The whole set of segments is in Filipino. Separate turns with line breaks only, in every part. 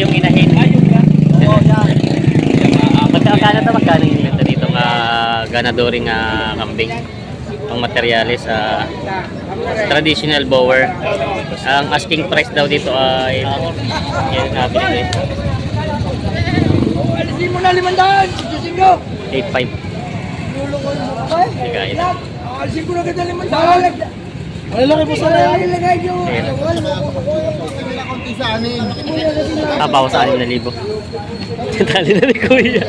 yung inahin.
Oo, yan.
Ah, magkakano to? Magkano yung ito dito nga ganadoring uh, kambing? Ang materialis sa traditional bower. Ang asking price daw dito ay yan sabi nito
Alisin mo na limandaan! Alisin ko!
8.5.
Tulong ko yung ba?
Sige, ito.
Alisin ko na kita limandaan! Malalaki po sa lahat. Ilagay nyo!
Ah, bawas sa 6,000. Tali na ni Kuya.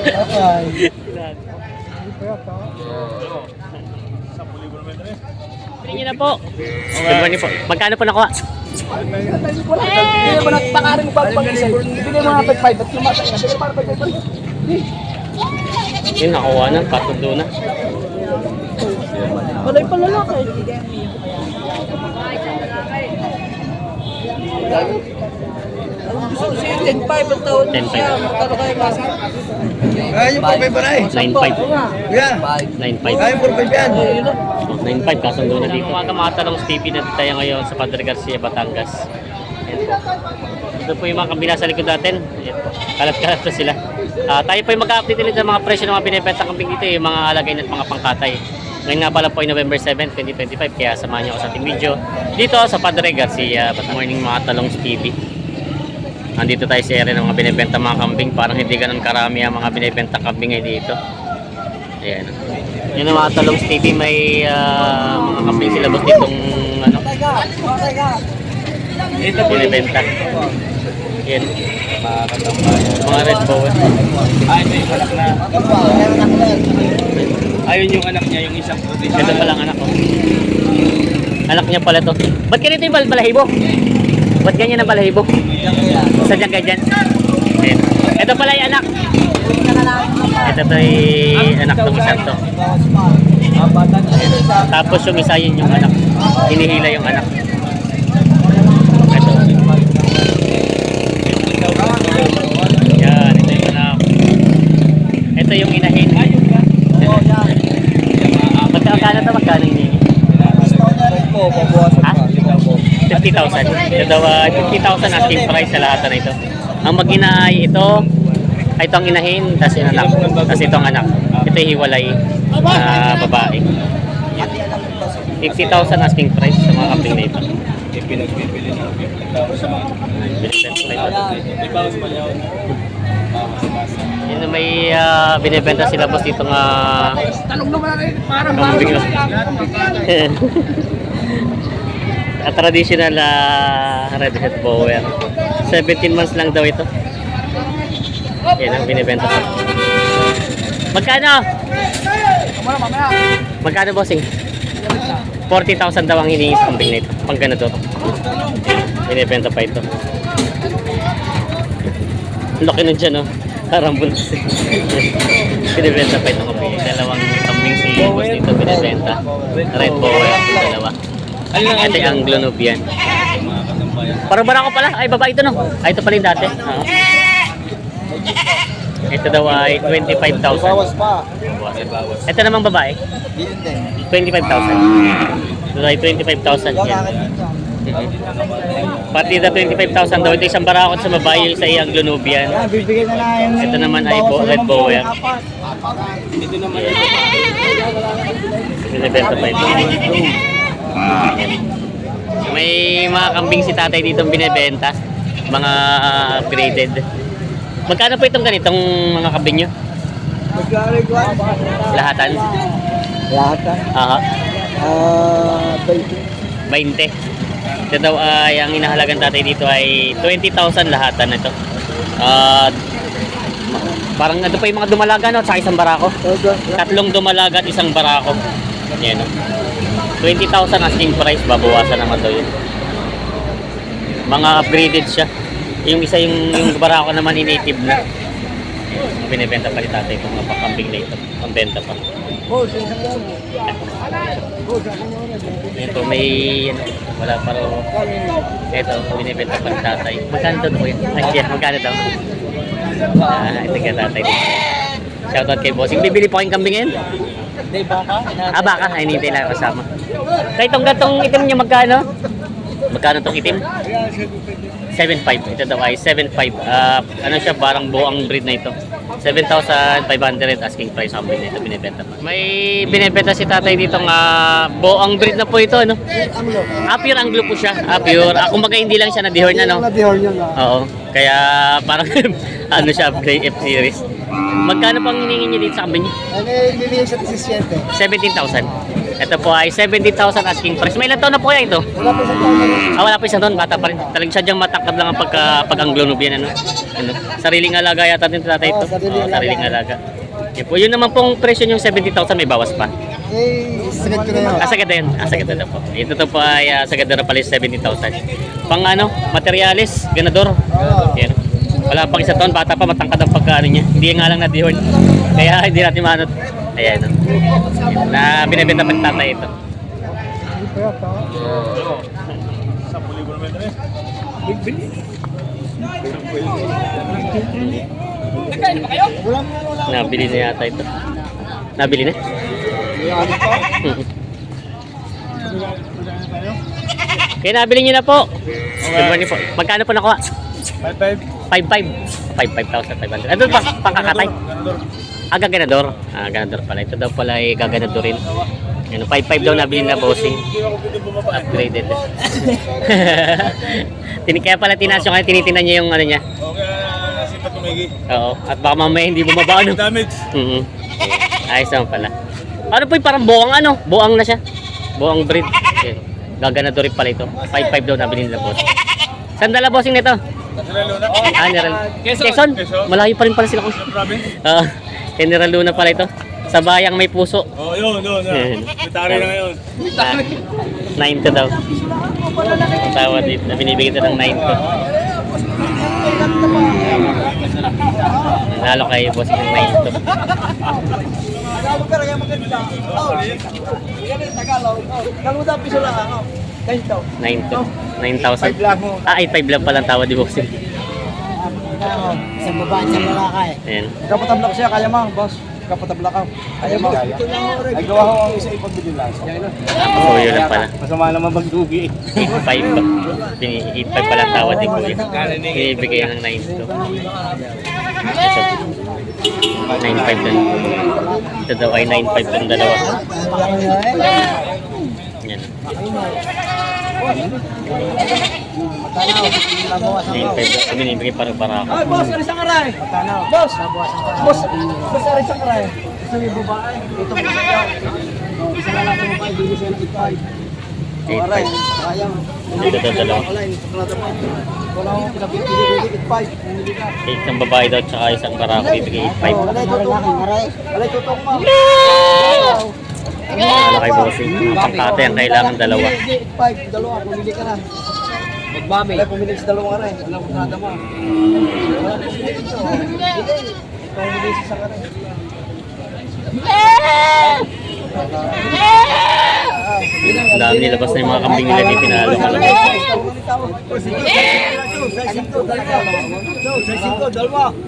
Tingin na po. Good morning po. Magkano po nakuha?
Hindi naman at pakarin mo bago pag-isa. Ibigay mo nga 5-5 at lumasa ka. Ibigay para 5-5.
Yun, nakuha na. Patundo na.
Malay pala lang. Gusto ko siya 10-5 ang taon
10-5.
siya. Magkano kayo masa?
Ay, yung 4-5 pa na eh.
9.5.
Yeah.
9.5.
Ay, 4-5 yan.
Ayun na.
9.5 kasundo na dito. Mga kamatanong Stevie na tayo ngayon sa Padre Garcia, Batangas. Ito po yung mga kambing nasa likod natin. Kalat-kalat na sila. Ah, tayo po yung mag-update ulit sa mga presyo ng mga binibenta kambing dito, yung mga alagay at mga pangkatay. Ngayon nga pala po ay November 7, 2025, kaya samahan niyo ako sa ating video dito sa Padre Garcia. Good morning mga talong Stevie. Nandito tayo sa area ng mga binibenta mga kambing. Parang hindi ganun karami ang mga binibenta kambing ay dito. Ayan. Yun ang mga talong Stevie, may ah, mga kambing sila ditong ano,
Ito po
binibenta. Yan. Mga red bow.
Ay, yung anak na. Ayun yung anak niya, yung isang
Ito palang anak ko. Anak niya pala to. Ba't ganito yung bal- balahibo? Ba't ganyan ang balahibo? Sadyang ganyan. Ayan. Ito pala yung anak. Ito to yung anak ng isang. Tapos yung isa yun yung anak. Hinihila yung anak. Ito. Ito yung anak. Ito yung inahin.
Oo, yan.
Magkakano to? Magkano yung hinihingi?
Po, babawasan
Ha?
pa. Ikaw po.
50,000. Ito daw, ah, 50,000 asking price sa lahat na ito. Ang mag-ina ay ito, ay ito ang inahin, tapos yung anak. Tapos ito ang anak. Ito yung hiwalay na babae. Yan. 50,000 asking price sa mga kambing na ito.
Pinagbibili na.
Pa
niya.
Yun na may ah, binibenta sila boss dito nga
Tanong naman rin. Parang
kambing. A traditional ah, red head bower. 17 months lang daw ito. Yan ang binibenta ko. Magkano? Magkano bossing? 40,000 daw ang hinihingi sa kambing na ito. Pang ganito. Binibenta pa ito. Laki nun dyan, no? Parang bulas. binibenta pa ito kambing. Dalawang kambing si boss dito binibenta. Red bower dalawa. Yung Anglo Nubian.
Mga katambayan.
Parang bara ko pala. Ay, babae ito, no? Ay, ito pala yung dati. Oo. Ito daw ay 25,000.
Bawas pa.
May bawas.
Ito namang babae.
Yun din.
25,000. Ito ay 25,000 yan. Pati na 25,000 daw. Ito isang barakot sa babae, yung isa ay ang. Ito naman ay bo, red bower.
Ito naman.
Binibenta pa ito. May mga kambing si tatay dito binibenta. Mga ah, upgraded. Magkano po itong ganitong mga kambing nyo? Lahatan?
Lahat na.
Aha.
Ah,
20.
20.
Ito daw ay ang inahalagan tatay dito ay 20,000 lahatan ito. At parang ano pa yung mga dumalaga no, sa isang barako. Tatlong dumalaga at isang barako. Yan no. 20,000 asking price, babawasan naman daw yun. Mga upgraded siya. Yung isa yung, yung barako naman in-native na. Yan, Binibenta pa ni tatay itong mga pakambing na ito. Ang benta pa. Ito may ano, wala pa rin. Ito, binibenta pa ni tatay. Magkano daw ko yun? Ay, yeah, magkano daw? Ah, ito ka tatay. Shoutout kay Bossing. Bibili po kayong kambing ngayon?
Hindi, baka.
Ah, baka. Ay, hindi lang kasama. Kaya itong gatong itim niya magkano? Magkano tong itim? 7.5. Ito daw ay 7.5. Ah, ano siya, parang buong breed na ito. 7,500 asking price ang breed na ito binibenta pa. May binibenta si tatay dito nga buong breed na po ito, ano? Ah, pure Anglo po siya. Ah, pure. Ah, kumbaga hindi lang siya na-dehorn, ano?
Na-dehorn yun. ah.
Oo. Kaya parang ano siya, play F series. Magkano pang hiningi niyo dito sa kambing niyo?
Ano yung bibigyan sa 17?
17,000. Ito po ay 70,000 asking price. May ilang taon na po kaya ito?
Wala pa sa taon na.
Ah, wala pa isang taon, bata pa rin. Talagang sadyang matakab lang ang pagka, pag-anglo-nubian, ano? ano? Sariling alaga yata din tatay ito.
Oo, sariling alaga.
sariling alaga. Okay po, yun naman pong presyo yung 70,000 may bawas pa.
Eh, sagad ko na yun.
Ah, sagad na yun. Ah, sagad na po. Ito to po ay uh, sagad na pala yung 70,000. Pang ano, materialis, ganador.
Oo.
Yan. Wala pang isang taon, bata pa, matangkad ang pagkaano niya. Hindi nga lang na-dehorn. Kaya hindi natin manot. Ayan. oh. Na binibenta pa ni tatay ito. Nabili na yata ito. Nabili na? Kaya nabili niyo na po. Good morning po. Magkano po nakuha? 5-5. 5,500. Ano pa? Pangkakatay? Ah, gaganador. Ah, ganador pala. Ito daw pala ay gaganadorin. Ano, 5-5 daw nabili na bossing. Upgraded. Kaya pala tinaas yung kanya, tinitinan niya yung ano niya.
Okay, si Patumigi.
Oo. At baka mamaya hindi bumaba ano.
Damage.
Mhm. Ayos naman pala. Ano po yung parang buwang ano? Buwang na siya. Buwang breed. Okay. Gaganado rin pala ito. 5-5 daw nabili nila boss. Saan dala bossing nito?
Luna.
Ah.
Quezon.
Quezon?
Quezon.
Malayo pa rin pala sila.
Sa province.
General Luna pala ito. Sa bayang may puso.
Oh, yun, yun, yun. Bitari na ngayon.
Ah, 9 to daw. Ang tawad dito. Na binibigyan ito ng 9 to. Nalo kay boss yung 9 to.
Tagalog ka rin maganda. Oh, yan yung Tagalog. Kaluda piso lang. Ganito.
9 to. 9,000.
lang mo.
Ah, 8.5 lang palang tawad di bossing.
Sa sa lalaki.
Ayan.
Kapatabla ko siya, kaya mo, boss. Kapatabla ka. Kaya mo. Ay, gawa ko ang isa ipagbili lang.
So, yun lang pala.
Masama naman magdugi.
8.5 ba? Pini- 8.5 pala ang tawad ni Kuya. Binibigay ng 9 to. Ito. 9.5 din. Ito daw ay 9.5 yung dalawa. Yan. 9.5 daw. Binibigay para para.
Ay, boss, aris ang aray. Boss, boss, boss, aris ang aray. Gusto babae? Ito mo sa. Oh, Isa lang sa babae, bigyan siya ng itay. Aray,
8.5.
sayang.
Dito daw dalawa.
Wala, ko akong pinabibigay, itay. Bumili ka.
8 ng babae daw tsaka isang barako bibigay 8.5.
Alay, tutok mo. Alay, tutok mo.
Wala kay bossing. Ang kailangan dalawa.
Hindi, Five, dalawa, pumili ka na. Magbami. Alay, pumili sa. Wala akong nadama. Wala akong pumili ito. Hindi, ikaw pumili sa isang aray.
Dami nilabas na yung mga kambing nila dito pinalo ka lang.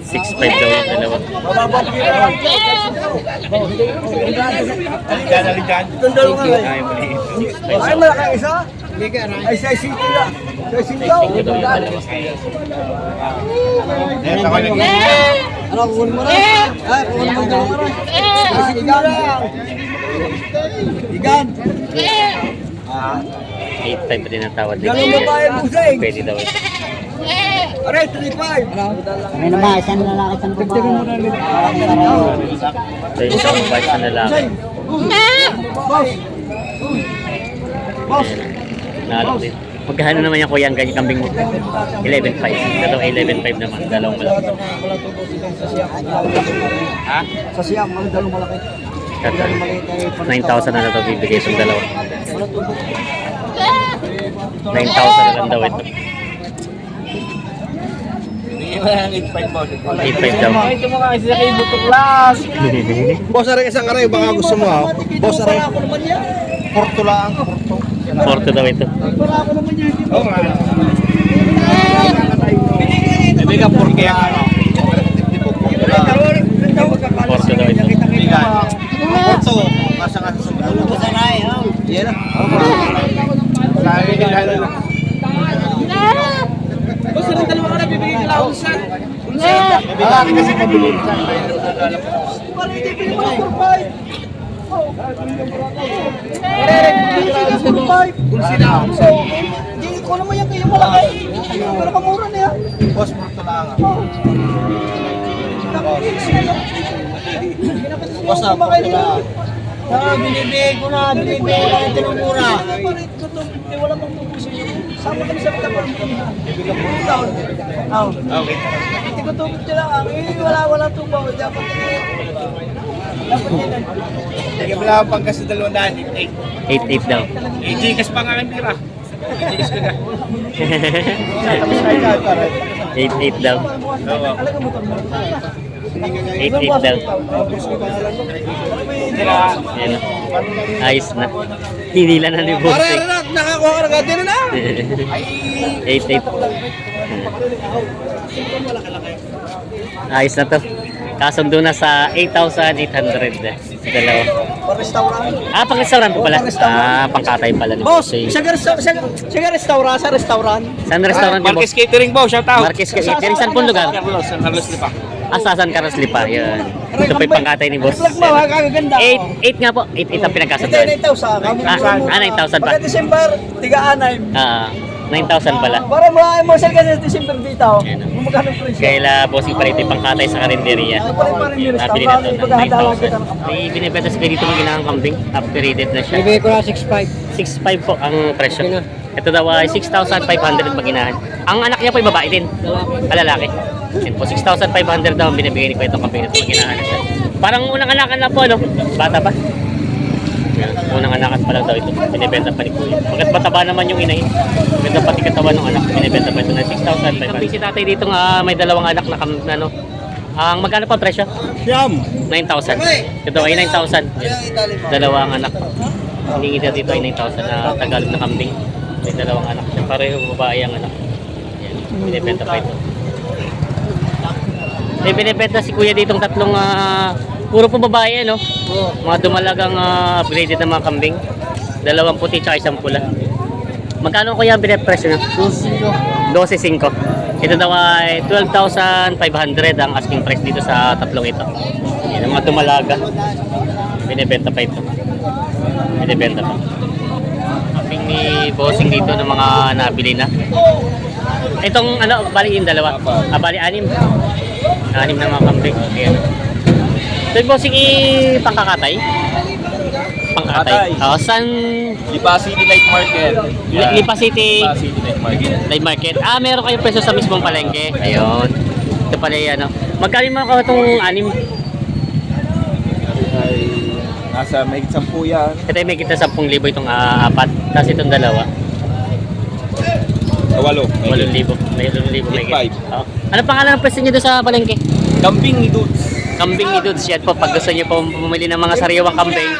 6.5 daw yung dalawa.
Ay, malaki isa? Ay, sa isito na. Sa isito.
6.5 daw yung dalawa.
Ano, kukunin mo na? Ay, kukunin mo na. Ay, igan. Igan.
8.5 din ang tawad dito.
Ganun ba tayo, Buseng?
Pwede daw.
Aray, 3-5.
May naman, isang lalaki, isang babae.
So yung isang babae sa lalaki.
Boss. Boss.
Din. Magkano naman yung kuya ang ganyan kambing mo? 11.5. Ito ay 11.5 naman. Dalawang malaki. Ha?
Sa siyam, ang dalawang malaki.
Kata. 9,000 na lang ito bibigay itong dalawa. 9,000 na lang daw ito. 8.5 daw.
Ito mo kasi sa kay Butok Lang. Boss, aray isang aray, baka gusto mo ha. Boss, aray. Porto lang, Porto.
Forte daw ito.
Hindi ka porke ano.
Forte daw ito.
Porto, masa ka sa
sundo. Sa nai, ha? Yan.
Sabi ni Dalo.
Boss, rin dalawa ka na bibigyan nila ako sa.
Unsa? Bibigyan
kasi kabilin. Bibigyan mo ng 4 hindi ko naman yan kayo malaki. Pero pamura na yan.
Boss, murto lang.
Boss, na, murto lang.
Ah, binibig ko na, binibig.
Wala pang tubusin sa mga pamilya.
Okay.
Hindi ko tubig nila. Wala, wala tubaw. Dapat
Sige, wala pang kasi dalawang daan. 8.
8-8 daw.
Eh, Gcash pa nga ang pira. Gcash ka na.
8-8 daw.
Oo.
Talaga motor mo.
8-8 daw.
Sila.
Ayan. Ayos na. Hinila na ni
Pare,
Bossing.
ano na, nakakuha ka na gati na na.
8-8. Ayos na to. Kasundo na sa 8,800. Dalawa.
Pa-restaurant.
Ah, pang restaurant po pala.
Restaurant.
Ah, pangkatay pala ni
Boss,
Bossing.
siya restaurant, siya, siya restaurant, sa restaurant.
Saan restaurant ni
Marquez
Boss?
Catering Bow, shout out.
Marquez Catering. Saan pong lugar?
Carlos, San Carlos Lipa.
Ah, sa San Carlos Lipa. Yun. Ito po yung pangkatay ni Boss.
Vlog mo, ha, kagaganda.
8, 8 nga po. 8, 8 ang
Hindi,
pinagkasunduan.
9,000.
Ah, ah, 9,000 pa.
Pagka December, tiga-anay.
Ah, 9,000 pala.
Para ma-emotional kasi sa December dito.
Ayan.
Kung magkano presyo.
Kaya la bossing pa rito yung pangkatay sa karinderya.
Ano pa rin pa rin yung
Nabili na
restaurant,
to ng
ipaghahandaan kita ng
9,000. May binibenta sa dito mga ginahang kambing. Upgraded na siya.
Bibigay ko na 6.5.
6,500 po ang presyo. Ito daw ay 6,500 maginahan. Ang anak niya po ay babae din. Ah, lalaki. Yan po, 6,500 daw ang binibigay ni Kuya itong kambing ito. Maginahan na siya. Parang unang anakan lang po, no? Bata pa. Unang anakan pa lang daw ito. Binibenta pa ni Kuya. Pagkat mataba naman yung inahin. Ganda pati katawan ng anak. Binibenta pa ito ng 6,500. Kambing si tatay dito nga may dalawang anak na kam, ano, ang magkano pa ang presyo?
Siyam.
9,000. Ito ay 9,000. Yan. Dalawa ang anak. Hiningi niya dito ay 9,000 na Tagalog na kambing. May dalawang anak siya. Pareho babae ang anak. Yan. Binibenta pa ito. May binibenta si kuya ditong tatlong ah, puro po babae ano. Mga dumalagang ah, upgraded na mga kambing. Dalawang puti tsaka isang pula. Magkano kuya ang binipresyo na? 12.5. Ito daw ay 12,500 ang asking price dito sa tatlong ito. Yan ang mga dumalaga. Binibenta pa ito. Binibenta pa. Ating ni bossing dito ng mga nabili na. Itong ano, bali yung dalawa. Ah, bali anim. Anim na mga kambing. Ayan. Yung bossing i-pangkakatay. Pangkatay. Oh, San
Lipa City Night Market.
Li- Lipa City
Lipa City Night Market.
Night Market. Ah, meron kayong peso sa mismong palengke. Ayun. Ito pala yan, ano. Magkano mo ka itong anim?
Ay, nasa may sampu yan.
Ito ay may kita 10,000 itong ah, apat. Tapos itong dalawa,
Kawalo.
8,000. May 8,000 may
Five.
kita. Oh. Ano pangalan ng pwesto niyo doon sa palengke?
Camping ni Dudes.
Kambing ni Dudes yan po. Pag gusto niyo po bumili ng mga sariwang kambing,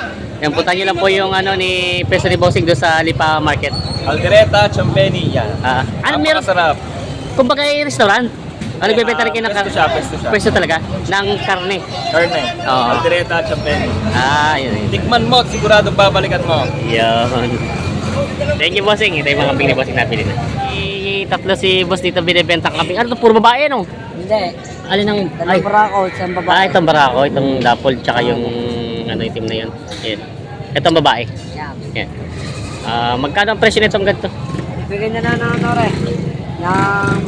yan, punta niyo lang po yung ano ni Peso ni Bossing doon sa Lipa Market.
Aldereta, Chambeni, yan.
Ah, ano meron?
Napakasarap.
Kumbaga yung restaurant. Ano nagbebenta rin kayo ng
Pwesto siya, pwesto siya.
Pwesto talaga? Ng karne.
Karne.
Oo.
Aldereta, Chambeni.
Ah, yun yun.
Tikman mo at siguradong babalikan mo.
Yun. Thank you, bossing. Ito yung mga kambing ni bossing nabili na. I- tatlo si boss dito binibenta kambing. Ano to? Puro babae, no?
Hindi.
Alin ang... Ay,
barako, isang babae.
ah, itong barako, itong dapol, tsaka yung ano, itim na yun. Yan. Itong babae.
Yan.
Yan. Ah, magkano ang presyo nitong ganito?
Bibigay na na ng ano rin. Ng...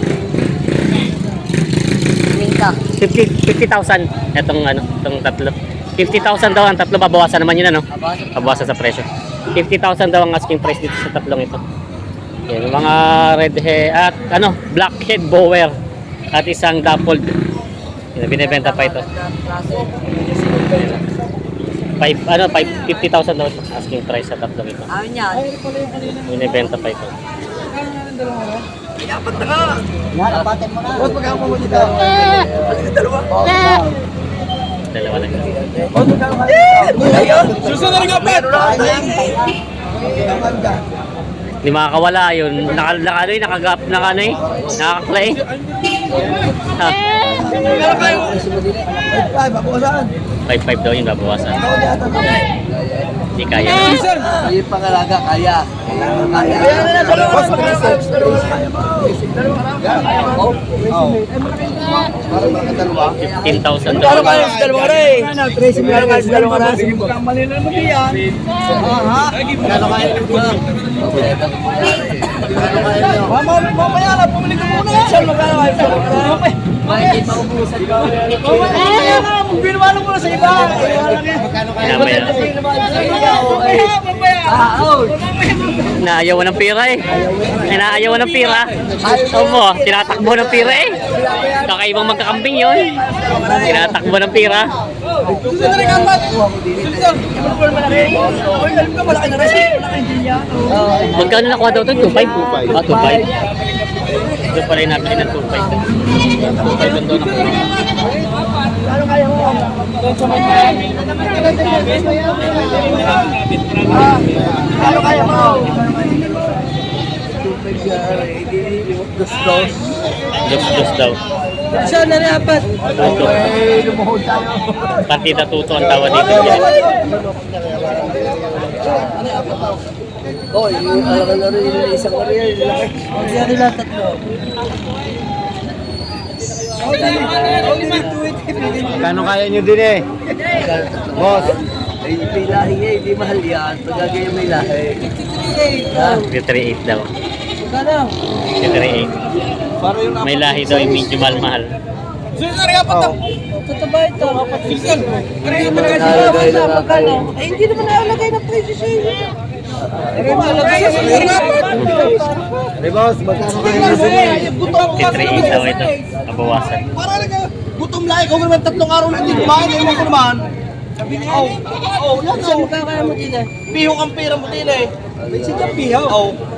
Minta.
50 50,000 itong ano, itong tatlo. 50,000 daw ang tatlo, babawasan naman yun ano?
Abas.
Pabawasan sa presyo. 50,000 daw ang asking price dito sa tatlong ito. Yan, mga red hair at ano, blackhead bower at isang dappled. Binibenta pa ito.
Klase.
5 ano, 5 50,000 daw asking price sa tatlong ito.
Ayun yan.
Binibenta pa ito.
Dapat na nga.
Yan, apatin mo na.
Boss, magkano mo dito? Dalawa.
Dalawa lang.
Dito? Ayun.
Susunod na rin kapit!
Hindi makakawala yun. Naka, naka ano eh, nakagap, naka ano eh, nakakaklay. Ha,
Meron kayo. Ay, babawasan.
5-5 daw yun babawasan. Hindi kaya.
Ayun pangalaga, kaya.
Kaya na na, dalawa. Boss, magkano ka? Dalawa. Kaya mo. Parang mga dalawa.
15,000
Kano
daw.
kayo sa dalawa rin? Lang sa dalawa rin. Malila mo yan. Aha. Kano kayo? Mama, mamaya na, pumili ka muna. Saan magkano kayo? Mamaya. Mamaya na, binawala mo na sa iba.
Mamaya. Naayawan ng pira eh. Inaayawan ng pira. Opo, tinatakbo ng pira eh. Kakaibang magkakambing yun. Tinatakbo ng pira.
Susunod rin ang mat. Susunod. Alam ka, malaki na rin. Malaki din yan.
Magkano nakuha daw ito? 2.5? Ah, 2.5. Ito pa rin nabili ng 2.5. 2.5 ang daw nakuha.
Ano kaya mo? Ano kaya mo? Gustos.
Dos-dos daw.
Saan na rin apat?
Tuto.
Eh, lumuhod tayo.
Partida tuto ang tawa dito.
Oh, yung alam na rin yung isang area, yung laki. Yan nila tatlo.
Kano kaya nyo din eh?
Boss, ay may lahi eh, hindi mahal yan. Pagkagaya may lahi. Ha?
3.8 daw.
Kano?
3.8. May lahi daw yung medyo mahal-mahal.
Totoo ito? Susunod. Nakalagay na magkano? Eh, hindi naman nakalagay na presyo sa iyo. Hey boss, magkano kayo na sa
3.8 daw ito. Kabawasan.
Para lang gutom lang. Ikaw naman tatlong araw na hindi kumain. Ewan ko naman. Oh, oh, yan
Saan
oh.
magkakaya mo din eh?
Pihok ang pira mo din eh.
Pihaw.
Oh.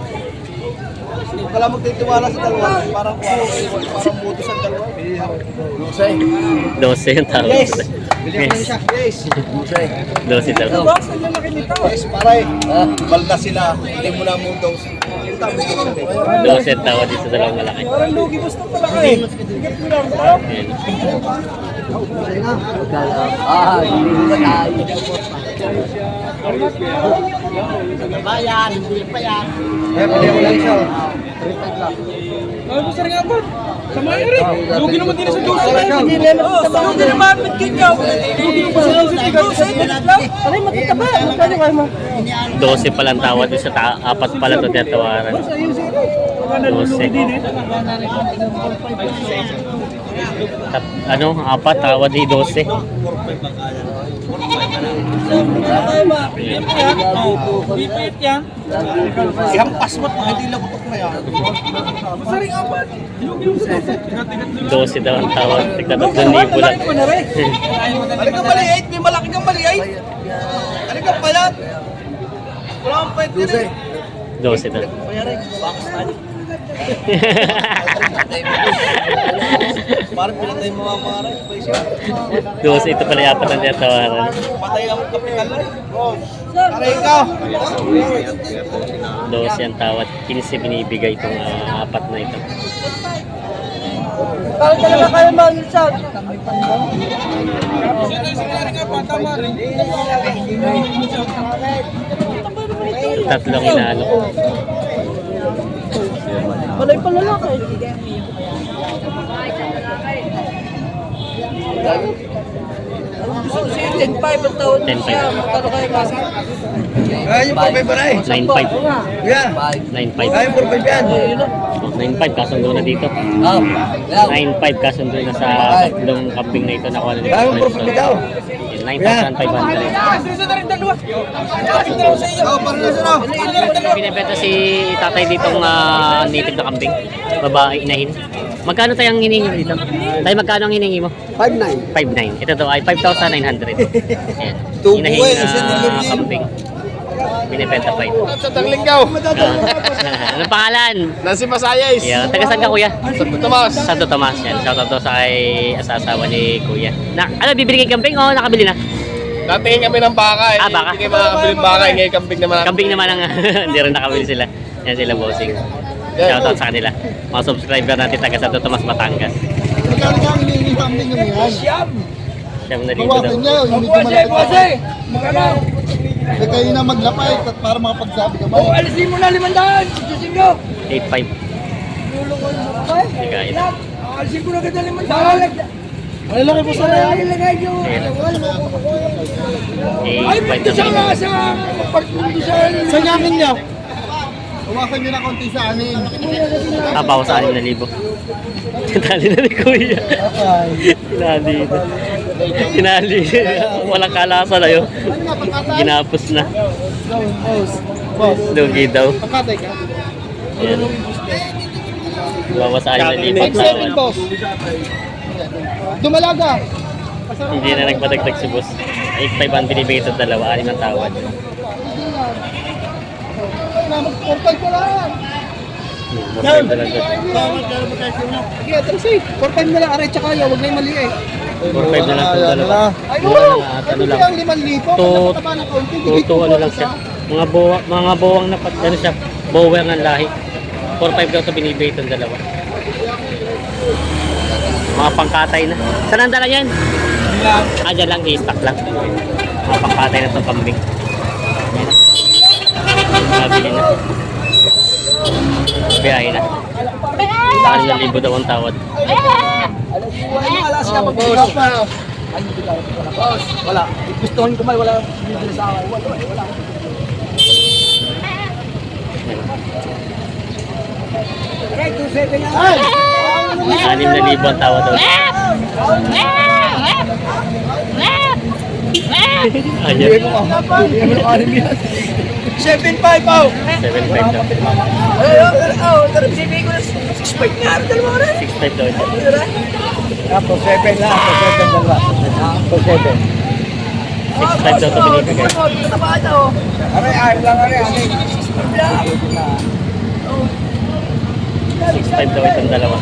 Huwag ka lang magtitiwala sa dalawa. Parang parang parang buto sa dalawa.
12 yung tawag.
Yes.
Yes.
Yes.
12 daw.
Yes, pare. Balda sila. Hindi mo na mo mo sila.
12 ang tawad dito sa dalawang malaki.
Parang lugi gusto pala kayo.
Ayan.
Ah, hindi ba tayo? Bayan, hindi pa yan. Eh, pwede mo lang isa.
Ay, gusto rin apat. Sama yun rin. Lugi naman din sa dusa. Lugi naman, magkit niya. Lugi naman sa dusa.
Aray, matitaba. Magkano kayo mo?
12 pa lang tawad sa ta apat pala ito tiyatawaran. 12. Tat, ano, apat tawad di 12.
Ihampas mo. Hindi lang butok na yan.
Rin apat. Lugi naman sa dusa.
12 daw ang tawad. Tigna 3,000 lang.
Balik ka maliit. May malaki kang maliit. Balik ka palat. Wala kang pwede rin.
12 daw.
Parang pinatay mo mga mga rin.
12 ito pala yung apat ang tiyatawaran.
Patay ang kapital na rin. Aray ikaw.
12 ang tawad. 15 binibigay itong ah, apat na ito.
Bakit talaga kayo mag-isang?
Tatlong inalo.
Malay pa lalaki. Anong gusto ko sa'yo? 10-5 ang taon
10-5.
siya. Magkano kayo kasi?
Ay, yung papay pa na eh.
9.5.
Yan.
9.5.
Ay, puro pa yan.
Oh, 9.5 kasundo na dito.
Oh,
9.5 kasundo na sa tatlong kambing na ito nakuha na dito.
Ay, puro pa daw.
9,500.
Susunod na rin dalawa. Bakit dalawa sa iyo?
Ikaw, parang nasa na.
Binibenta si tatay ditong ah, native na kambing. Babae, inahin. Magkano tayo ang hiningi mo dito? Tayo magkano ang hiningi mo?
5-9.
5.9. Ito daw ay 5,900. Ayan. Inahin na
din.
kambing. Binibenta pa ito.
Sa Tanglinggaw.
Ah. Anong pangalan?
Nancy Masayas.
Yeah, taga saan ka kuya?
Santo Tomas.
Santo Tomas yan. Shoutout to sa kay asawa ni kuya. Na, ano, bibili kay kambing o nakabili na?
Natingin kami ng baka eh.
Ah, baka.
Hindi kayo makakabili ng baka eh. Ngayon kambing naman.
Kambing naman ang hindi rin nakabili sila. Yan sila bossing. Shoutout sa kanila. Mga subscriber natin taga Santo Tomas, Batangas.
Magkano ka ang hinihingi kambing ng yan?
Siyam na libo daw.
Bawasan niya, yung. Eh kayo na maglapay at para makapagsabi ka ba?
Oh, alisin mo na limandaan. Susin nyo.
8.5. Bigay na.
Alisin ko na kita lima. Malalaki po sana yan. Ilagay nyo. Ay,
8.5
dito sa
na
nga sa pagpunto sa... Sa nyakin niya.
Huwakan nyo na konti sa amin.
Bawas sa 6,000. Tinali na ni Kuya. Tinali na. Tinali. Walang kalasa na yun. Ginapos na. Lugi daw.
Pagkatay ka.
Ayan. Bawas sa 6,000.
5-7 boss. Dumalaga.
Hindi na nagpadagdag si boss. 8.5 ang binibigay sa dalawa. Anim ang tawad.
Mag-portal ko lang.
4.5 na lang doon.
Sige, atras eh. 4-5 na lang. Aray, tsaka yaw. Huwag na yung mali eh.
4.5 na lang itong dalawa.
Ay,
Mura
oo.
lang at ano lang.
ang 5,000.
To-
digit ko
ano lang siya. Mga buwa, mga buwang na ano siya, bower ng lahi. 4-5 daw ito binibigay itong dalawa. Mga pangkatay na. Saan ang dala yan? Ah, dyan lang, i-stock lang. Mga pangkatay na itong kambing. Yan. Nabili na. Biyahe na. Saan libo daw ang tawad.
Wala siya mag-usap pa. Ay, hindi ka. Wala. Boss, wala. Gustuhin ko may wala. Bibili sa akin. Wala, wala. Right, 2-7 yan. Ay!
Anim na libo ang tawad daw. Ayan.
Seven five, oh.
7.5 daw.
Ay, oh, oh, tarap sabihin ko na six five na, dalawa rin.
6.5 daw ito.
Ako, seven lang. Ako, seven lang lang. Ako, seven.
6.5 daw ito binibigay.
Aray, ay lang, aray, aray.
6.5 daw itong dalawa.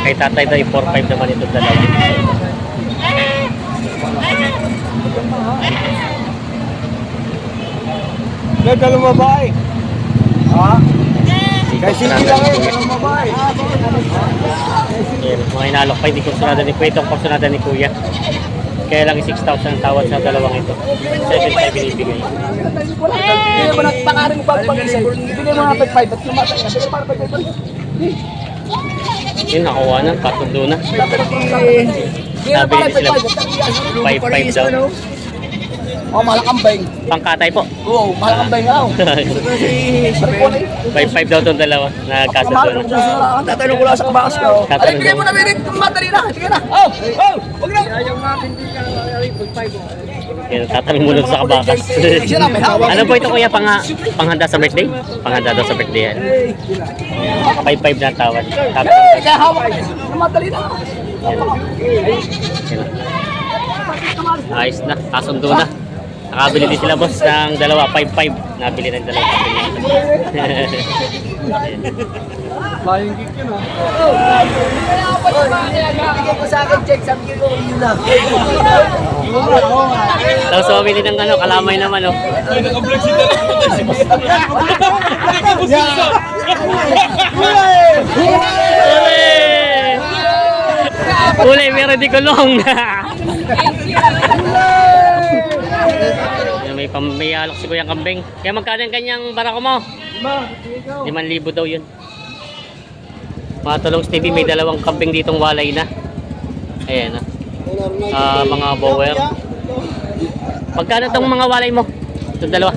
Kay tatay daw yung 4.5 naman itong dalawa.
Dalawang babae. Ha?
Hindi ko
Sige lang
ni
eh, dalawang babae.
Yan, mga inalok pa, hindi ko sunada ni Kuya. Itong pagsunada ni Kuya. Kaya lang 6,000 ang tawad sa dalawang ito. 7.5 binibigay.
Hindi mo nagpakarin mo pag pag-isa. Bigay mo nga 5-5 at lumatay na. Bigay para 5-5.
Yun, nakuha na. Kasundo na.
Sabi
Sabi sila, 5-5 daw.
Oh, malakambay.
Pangkatay po.
Oo, malakambay nga. oh. Si Saripoli.
5-5 daw itong dalawa. Nagkasundo na.
Tatanong ko lang sa kabakas ko.
Tatanong
Alay, bigay mo na, Mirik. Madali na. Sige na. Oh, oh, wag na.
Yan, tatanong mo sa kabakas.
Na, hawak.
ano po ito kuya, pang, panghanda sa birthday? Panghanda daw sa birthday yan. 5-5 na tawad.
Eh, kaya hawak. Na.
Yan. Ayos na, kasundo na. Nakabili din sila boss ng dalawa, 5-5. Nabili ng dalawa.
Bigay ko sa akin, check. Sabi ko, yun na.
Tapos bumili ng ano, kalamay naman oh. Uli! Uli, meron di kulong na. Yan, may, pam, may alok si Kuyang Kambing. Kaya magkano yung kanyang barako mo? 5,000 daw yun. Mga tulong Stevie, may dalawang kambing ditong walay na. Ayan ah. Ah, mga bower. Magkano tong mga walay mo? Itong dalawa?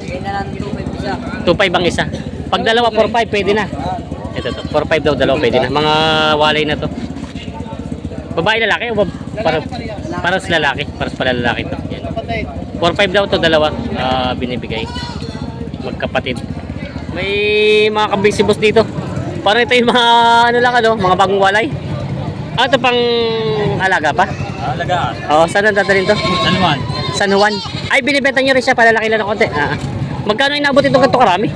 Bigay na lang 2-5 isa.
2.5 ang isa. Pag dalawa, 4.5 pwede na. Ito to, 4.5 daw dalawa pwede na. Mga walay na to. Babae lalaki o bab para para sa lalaki, para sa lalaki to. Yan. 4.5 daw to dalawa ah, binibigay. Magkapatid. May mga kambing si boss dito. Parang ito yung mga ano lang ano, mga bagong walay. Ah, ito pang alaga pa?
Alagaan.
Oo, saan ang dadalhin to?
San Juan.
San Juan. Ay, binibenta niyo rin siya, palalaki lang ng konti. Ah. ah. Magkano inabot itong ganito karami?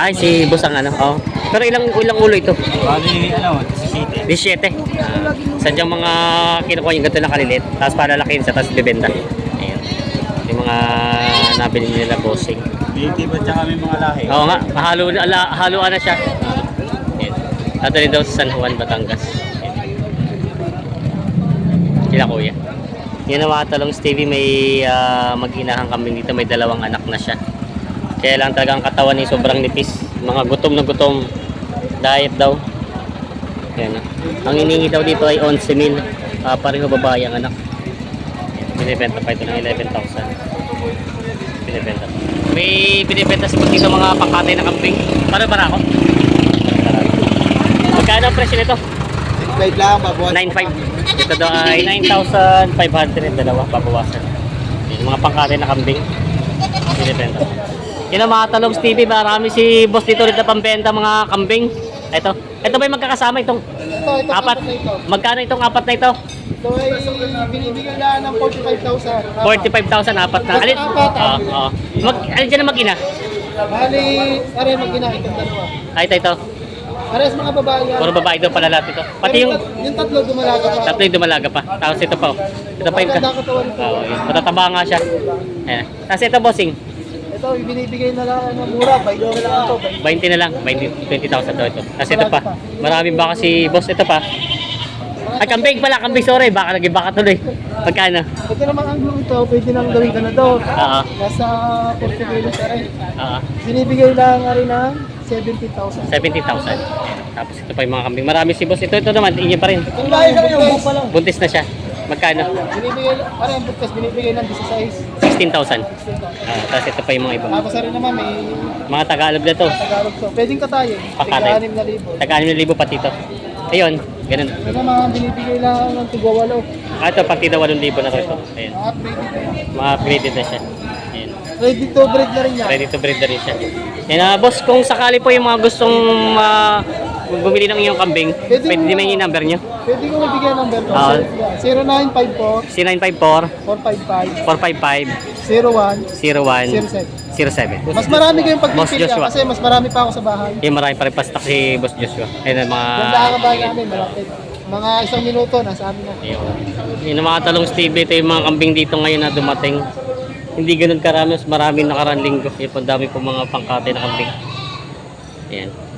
Ay, si Boss ang ano. Oh. Pero ilang ilang ulo ito?
Bali, ano, si City.
17. Ah, sadyang mga kinukuha yung ganito na kalilit. Tapos palalakihin sa tapos bibenta. Ayan. Yung mga nabili nila bossing.
Native at saka may mga lahi.
Oo nga, halo, ala, haluan na siya. Ayan. Dadali daw sa San Juan, Batangas. Ayan. Sila kuya. Yan ang mga talong Stevie, may ah, mag-inahang kambing dito, may dalawang anak na siya. Kaya lang talagang katawan ni sobrang nipis. Mga gutom na gutom. Diet daw. Yan. Ang iningi daw dito ay 11 mil. Ah, pareho babae ang anak. Binibenta pa ito ng 11,000. Binibenta. May binibenta si dito mga pangkatay na kambing. Para para ako. Magkano ang presyo nito?
Guide lang, babuhat.
9,500. Ito daw ay 9,500 dalawa babawasan. Yung mga pangkatay na kambing. Binibenta. Yan ang mga talong Stevie, marami si boss dito rin na pambenta mga kambing. Ito. Ito ba yung magkakasama itong
Ito, ito,
apat?
ito, ito.
Magkano itong apat na ito?
Ito ay binibigyan lang ng 45,000.
45,000 apat na. Alin?
Apat,
Oo, oo. Mag, alin dyan na mag-ina?
Bali, aray mag-ina itong dalawa.
Ay, ito, ito.
Parehas mga babae yan.
Puro babae daw pala lahat ito. Pati yung
yung tatlo dumalaga pa.
tatlo yung dumalaga pa. Tapos ito pa. oh. Ito pa yung...
Maganda ang katawan ito.
Oo, yun. Matataba nga siya. Ayan. Tapos ito, bossing.
Ito, ibinibigay na lang ng mura. Bay na lang ito.
20 na lang. 20 20,000 daw ito. Tapos ito pa. Maraming baka si boss. Ito pa. Ay, kambing pala. Kambing, sorry. Baka naging baka tuloy. Magkano?
Ito naman ang glue ito, pwede nang gawin ka na to.
Oo.
Nasa 40 kilos na rin.
Oo.
Binibigay lang nga rin ng 70,000.
70,000. Tapos ito pa yung mga kambing. Marami si boss. Ito, ito naman. Inyo pa rin.
Buka lang.
Buntis na siya. Magkano?
Binibigay, parang yung bukas, binibigay ng 16.
16,000. Ah, tapos ito pa yung mga iba.
Tapos rin naman may
Mga Tagalog na to.
Tagalog to. Pwedeng katayin.
Pakatay.
Tiga 6,000.
Taga 6,000 pati ito. Ayun. Ganun.
Ito naman, binibigay lang ng tigwa walo.
Ah, ito pati daw 8,000 na to ito. Ayun.
Mga upgraded na yan.
Mga upgraded na siya. Ayun.
Ready to breed na rin yan.
Ready to breed na rin siya. Yan ah, boss, kung sakali po yung mga gustong ah, bumili ng iyong kambing,
Pwede
pwede
mo-
yung number nyo.
Pwede ko mabigyan ng number ko.
Ah.
0954
C954
455
455
01
01
07.
07.
Mas marami kayong pagpipili kasi mas marami pa ako sa bahay.
Yung marami pa rin pastak si Boss Joshua. Ayun ang mga...
Ganda ang bahay namin, malapit. Mga isang minuto, nasa amin na.
Ayun. Yun ang mga talong Steve, ito yung mga kambing dito ngayon na dumating. Hindi ganun karami, mas maraming nakaraan linggo. Yung ang dami po mga pangkate na kambing. Ayan.